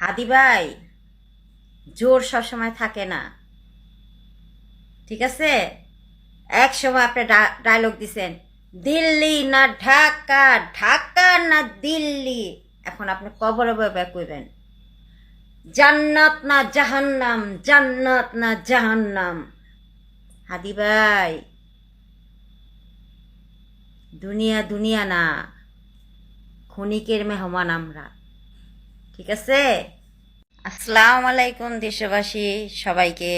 হাদি ভাই, জোর সবসময় থাকে না। ঠিক আছে? এক সময় আপনি ডায়লগ দিছেন, দিল্লি না ঢাকা? ঢাকা না দিল্লি? এখন আপনি কবরে বয়ে কইবেন, জান্নাত না জাহান্নাম? জান্নাত না জাহান্নাম? হাদি ভাই, দুনিয়া দুনিয়া না, ক্ষণিকের মেহমান আমরা। ঠিক আছে? আসসালাম আলাইকুম দেশবাসী, সবাইকে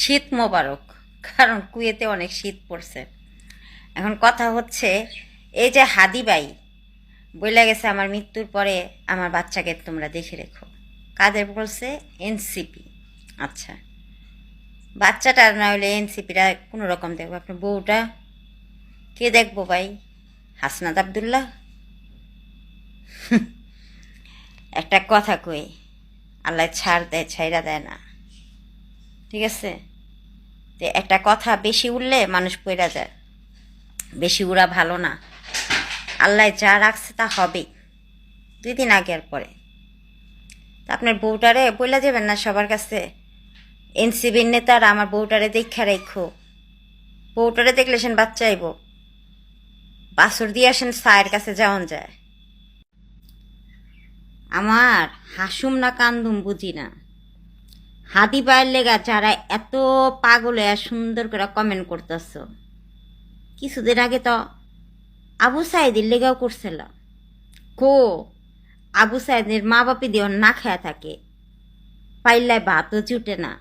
শীত মোবারক, কারণ কুয়েতে অনেক শীত পড়ছে। এখন কথা হচ্ছে, এই যে হাদিবাই বলে গেছে আমার মৃত্যুর পরে আমার বাচ্চাকে তোমরা দেখে রেখো। কাদের বলছে? এনসিপি। আচ্ছা বাচ্চাটা না হলে এনসিপিটা কোনো রকম দেখব, আপনার বউটা? কে দেখব ভাই? হাসনাত আবদুল্লাহ? একটা কথা কই, আল্লাহ ছাড় দেয় ছাইরা দেয় না। ঠিক আছে? তো একটা কথা বেশি উঠলে মানুষ পইরা যায়, বেশি উড়া ভালো না। আল্লাহ যা রাখছে তা হবেই, দুই দিন আগে আর পরে। তা আপনার বউটারে বইলা যাবেন না সবার কাছে? এনসিবির নেতারা আমার বউটারে দেখা রেখো বউটারে দেখলে সেন বাচ্চা আইব বাসর দিয়ে আসেন সায়ের কাছে যাওন যায়। আমার হাসুম না কান্দুম বুঝি না। হাদি পায়ের লেগা যারা এত পাগল সুন্দর করে কমেন্ট করতেছ। কিছুদিন আগে তো আবু সাইদের লেগাও করছিল। কো, আবু সাইদের মা বাপি দিয়ে না খেয়া থাকে। পাইলায় ভাতও জুটে না।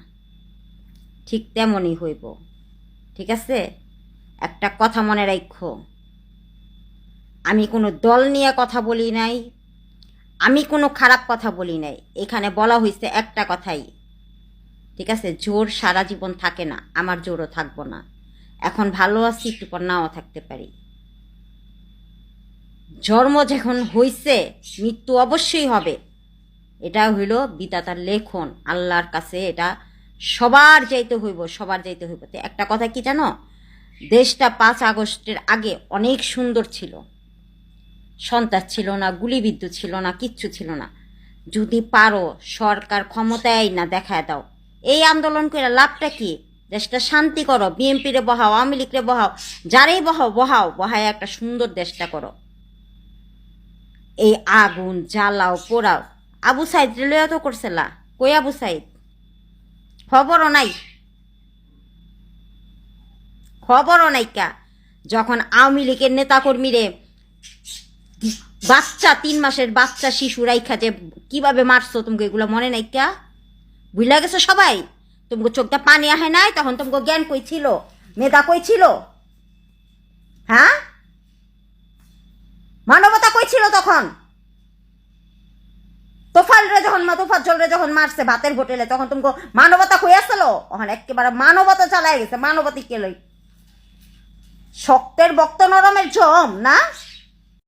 ঠিক তেমনই হইব। ঠিক আছে? একটা কথা মনে রাখো আমি কোনো দল নিয়ে কথা বলি নাই। আমি কোনো খারাপ কথা বলি নাই। এখানে বলা হয়েছে একটা কথাই। ঠিক আছে? জোর সারা জীবন থাকে না। আমার জোরও থাকব না। এখন ভালো আছি, একটু পর নাও থাকতে পারি। জন্ম যখন হইছে, মৃত্যু অবশ্যই হবে। এটা হইল বিদাতার লেখন। আল্লাহর কাছে এটা সবার যাইতে হইব, সবার যাইতে হইব। একটা কথা কি জানো? দেশটা পাঁচ আগস্টের আগে অনেক সুন্দর ছিল। সন্ত্রাস ছিল না, গুলিবিদ্ধ ছিল না, কিচ্ছু ছিল না। যদি পারো, সরকার ক্ষমতায় না দেখায় দাও। এই আন্দোলন করে লাভটা কি? দেশটা শান্তি করো বিএনপি রে বহাও, আওয়ামী লীগ রে বহাও, যারেই বহাও বহাও, বহায় একটা সুন্দর দেশটা করো। এই আগুন জ্বালাও, পোড়াও। আবু সাইদ রেলওয়ে তো করছিলা কই আবু সাইদ? খবরও নাই। খবরও নাই কা। যখন আওয়ামী লীগের নেতাকর্মীরে বাচ্চা, তিন মাসের বাচ্চা, শিশু রাইখা যে কীভাবে মারছো তোমাকে এগুলো মনে নাই কা? বুঝলা গেছো সবাই? তোমাকে চোখটা পানি আহে নাই, তখন তোমাকে জ্ঞান কই ছিল? মেধা কই ছিল? হ্যাঁ? মানবতা কই ছিল তখন? তোফাল রে যখন তোফাল রে যখন মারছে ভাতের হোটেলে, তখন তোমাকে মানবতা কই আসছিল ওখানে একেবারে মানবতা চালাই গেছে, মানবতী কে লই? শক্তের বক্ত নরমের জম, না?